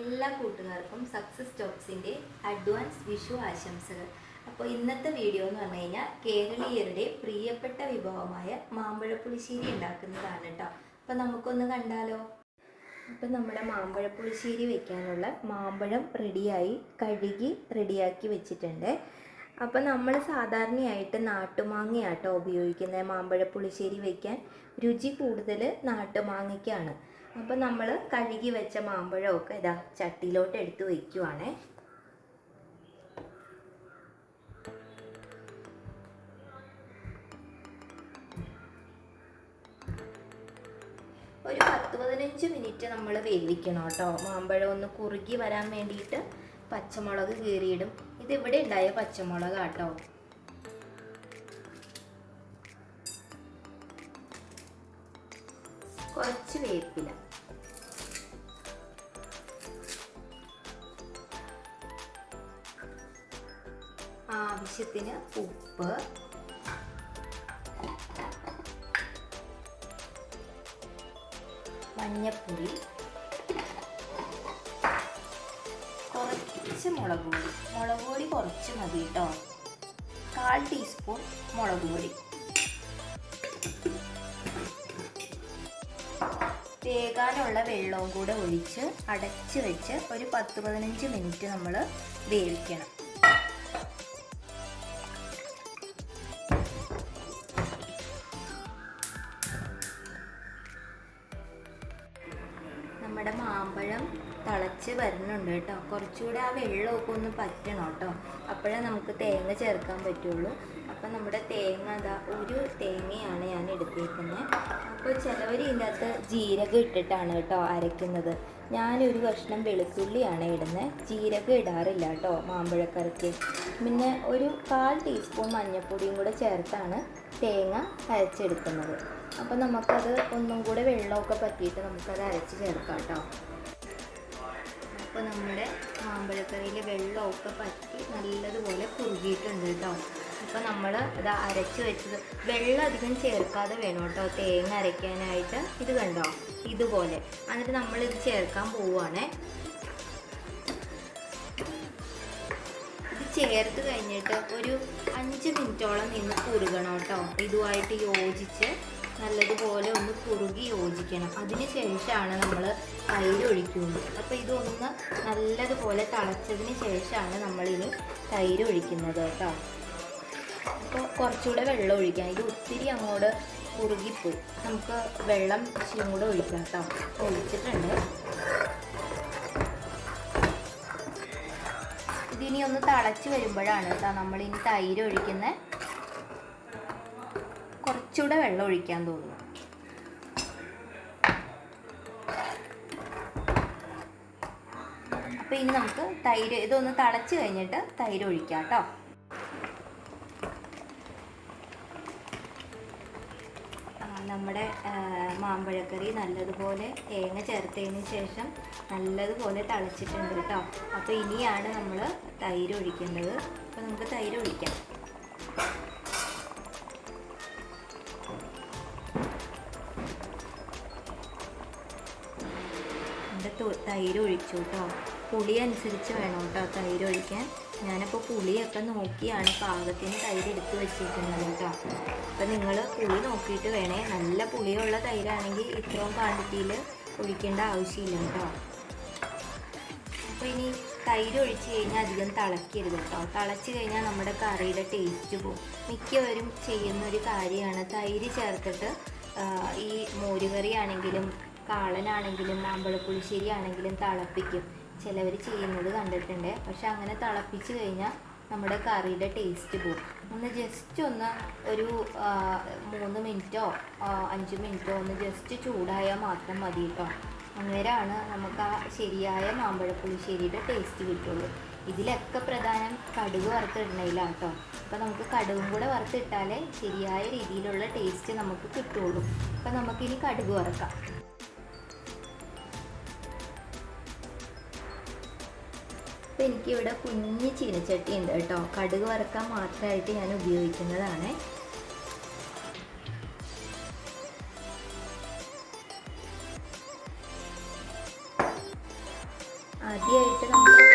എല്ലാ കൂട്ടുകാർക്കും success ടോക്സിന്റെ advance Vishu ആശംസകൾ. അപ്പോൾ ഇന്നത്തെ വീഡിയോ എന്ന് പറഞ്ഞു കഴിഞ്ഞാൽ കേരളീയരുടെ പ്രിയപ്പെട്ട വിഭവമായ മാമ്പഴപ്പുളിശ്ശേരി ഉണ്ടാക്കുന്നതാണ് കേട്ടോ അപ്പോൾ നമുക്കൊന്ന് കണ്ടാലോ? അപ്പോൾ നമ്മുടെ മാമ്പഴപ്പുളിശ്ശേരി വെക്കാനുള്ള മാമ്പഴം റെഡിയായി കഴുകി റെഡിയാക്കി വെച്ചിട്ടുണ്ട്. അപ്പം നമ്മൾ സാധാരണയായിട്ട് നാട്ടുമാങ്ങയാട്ടോ ഉപയോഗിക്കുന്നത് മാമ്പഴ പുളിശ്ശേരി വെക്കാൻ രുചി കൂടുതൽ നാട്ടുമാങ്ങയ്ക്കാണ്. അപ്പം നമ്മൾ കഴുകി വെച്ച മാമ്പഴമൊക്കെ ഇതാ ചട്ടിയിലോട്ട് എടുത്ത് വയ്ക്കുവാണേ ഒരു പത്ത് പതിനഞ്ച് മിനിറ്റ് നമ്മൾ വേവിക്കണം കേട്ടോ. മാമ്പഴം ഒന്ന് കുറുകി വരാൻ വേണ്ടിയിട്ട് പച്ചമുളക് കീറിയിടും. ഇതിവിടെ ഉണ്ടായ പച്ചമുളക് കേട്ടോ കുറച്ച് വേപ്പില. ആവശ്യത്തിന് ഉപ്പ്. മഞ്ഞപ്പൊടി. കുറച്ച് മുളക് പൊടി. മുളക് പൊടി കുറച്ച് മതി കേട്ടോ കാൽ ടീസ്പൂൺ മുളക് പൊടി. വേകാനുള്ള വെള്ളവും കൂടെ ഒഴിച്ച് അടച്ച് വെച്ച് ഒരു പത്ത് പതിനഞ്ച് മിനിറ്റ് നമ്മൾ വേവിക്കണം. വരുന്നുണ്ട് കേട്ടോ. കുറച്ചുകൂടെ ആ വെള്ളമൊക്കെ ഒന്ന് പറ്റണം കേട്ടോ. അപ്പോഴേ നമുക്ക് തേങ്ങ ചേർക്കാൻ പറ്റുള്ളൂ. അപ്പം നമ്മുടെ തേങ്ങ അതാ ഒരു തേങ്ങയാണ് ഞാൻ എടുത്തേക്കുന്നത് അപ്പോൾ ചിലവർ ഇതിനകത്ത് ജീരകം ഇട്ടിട്ടാണ് കേട്ടോ അരയ്ക്കുന്നത്. ഞാനൊരു കഷ്ണം വെളുത്തുള്ളിയാണ് ഇടുന്നത്. ജീരകം ഇടാറില്ല കേട്ടോ മാമ്പഴക്കറിക്ക്. പിന്നെ ഒരു കാൽ ടീസ്പൂൺ മഞ്ഞൾപ്പൊടിയും കൂടെ ചേർത്താണ് തേങ്ങ അരച്ചെടുക്കുന്നത്. അപ്പോൾ നമുക്കത് ഒന്നും കൂടെ വെള്ളമൊക്കെ പറ്റിയിട്ട് നമുക്കത് അരച്ച് ചേർക്കാം കേട്ടോ. അപ്പോൾ നമ്മുടെ മാമ്പഴക്കറിയിൽ വെള്ളമൊക്കെ പറ്റി നല്ലതുപോലെ കുറുകിയിട്ടുണ്ട് കേട്ടോ. അപ്പോൾ നമ്മൾ ഇത് അരച്ച് വെച്ചത് വെള്ളം അധികം ചേർക്കാതെ വേണം കേട്ടോ. തേങ്ങ അരയ്ക്കാനായിട്ട് ഇത് കണ്ടോ? ഇതുപോലെ. എന്നിട്ട് നമ്മളിത് ചേർക്കാൻ പോവുകയാണേ ചേർത്ത് കഴിഞ്ഞിട്ട് ഒരു അഞ്ച് മിനിറ്റോളം നിന്ന് കുറുകണം കേട്ടോ. ഇതുമായിട്ട് യോജിച്ച് നല്ലതുപോലെ ഒന്ന് കുറുകി യോജിക്കണം. അതിന് ശേഷമാണ് നമ്മൾ തൈര് ഒഴിക്കുന്നത്. അപ്പോൾ ഇതൊന്ന് നല്ലതുപോലെ തിളച്ചതിന് ശേഷമാണ് നമ്മളിനി തൈര് ഒഴിക്കുന്നത് കേട്ടോ. അപ്പോൾ കുറച്ചുകൂടെ വെള്ളം ഒഴിക്കാം. ഇത് ഒത്തിരി അങ്ങോട്ട് കുറുകിപ്പോയി. നമുക്ക് വെള്ളം ഇച്ചിരി കൂടെ ഒഴിക്കാം കേട്ടോ. ഒഴിച്ചിട്ടുണ്ട്. ഇതിനി ഒന്ന് തിളച്ച് വരുമ്പോഴാണ് കേട്ടോ നമ്മളിനി തൈര് ഒഴിക്കുന്നത് കുറച്ചുകൂടെ വെള്ളം ഒഴിക്കാൻ തോന്നുന്നു. അപ്പോൾ ഇനി നമുക്ക് തൈര് ഇതൊന്ന് തിളച്ച് കഴിഞ്ഞിട്ട് തൈര് ഒഴിക്കാം കേട്ടോ. നമ്മുടെ മാമ്പഴക്കറി നല്ലതുപോലെ തേങ്ങ ചേർത്തതിന് ശേഷം നല്ലതുപോലെ തളച്ചിട്ടുണ്ട് കേട്ടോ. അപ്പോൾ ഇനിയാണ് നമ്മൾ തൈര് ഒഴിക്കേണ്ടത്. അപ്പോൾ നമുക്ക് തൈര് ഒഴിക്കാം. തൈര് ഒഴിച്ചു കേട്ടോ പുളി അനുസരിച്ച് വേണം കേട്ടോ തൈര് ഒഴിക്കാൻ. ഞാനപ്പോൾ പുളിയൊക്കെ നോക്കിയാണ് പാകത്തിന് തൈര് എടുത്ത് വെച്ചിരിക്കുന്നത് കേട്ടോ അപ്പം നിങ്ങൾ പുളി നോക്കിയിട്ട് വേണേ. നല്ല പുളിയുള്ള തൈരാണെങ്കിൽ ഇത്രയും ക്വാണ്ടിറ്റിയിൽ ഒഴിക്കേണ്ട ആവശ്യമില്ല കേട്ടോ അപ്പോൾ ഇനി തൈര് ഒഴിച്ച് കഴിഞ്ഞാൽ അധികം തിളക്കരുത് കേട്ടോ തിളച്ച് കഴിഞ്ഞാൽ നമ്മുടെ കറിയുടെ ടേസ്റ്റ് പോകും മിക്കവരും ചെയ്യുന്ന ഒരു കാര്യമാണ് തൈര് ചേർത്തിട്ട് ഈ മോരുകറി ആണെങ്കിലും കാളനാണെങ്കിലും മാമ്പഴപ്പുളിശ്ശേരി ആണെങ്കിലും തിളപ്പിക്കും. ചിലവർ ചെയ്യുന്നത് കണ്ടിട്ടുണ്ട്. പക്ഷെ അങ്ങനെ തിളപ്പിച്ച് കഴിഞ്ഞാൽ നമ്മുടെ കറിയുടെ ടേസ്റ്റ് പോകും ഒന്ന് ജസ്റ്റ് ഒന്ന് ഒരു മൂന്ന് മിനിറ്റോ അഞ്ച് മിനിറ്റോ ഒന്ന് ജസ്റ്റ് ചൂടായാൽ മാത്രം മതി കേട്ടോ അന്നേരമാണ് നമുക്ക് ആ ശരിയായ മാമ്പഴപ്പുളിശ്ശേരിയുടെ ടേസ്റ്റ് കിട്ടുള്ളൂ. ഇതിലൊക്കെ പ്രധാനം കടുക് വറുത്തിടണയിലാണ് കേട്ടോ അപ്പോൾ നമുക്ക് കടുകും കൂടെ വറുത്തിട്ടാലേ ശരിയായ രീതിയിലുള്ള ടേസ്റ്റ് നമുക്ക് കിട്ടുള്ളൂ. അപ്പോൾ നമുക്കിനി കടുക് വറുക്കാം. അപ്പോൾ എനിക്കിവിടെ കുഞ്ഞ് ചീനച്ചട്ടി ഉണ്ട് കേട്ടോ. കടുക് വറക്കാൻ മാത്രമായിട്ട് ഞാൻ ഉപയോഗിക്കുന്നതാണ്. ആദ്യമായിട്ട് നമ്മൾ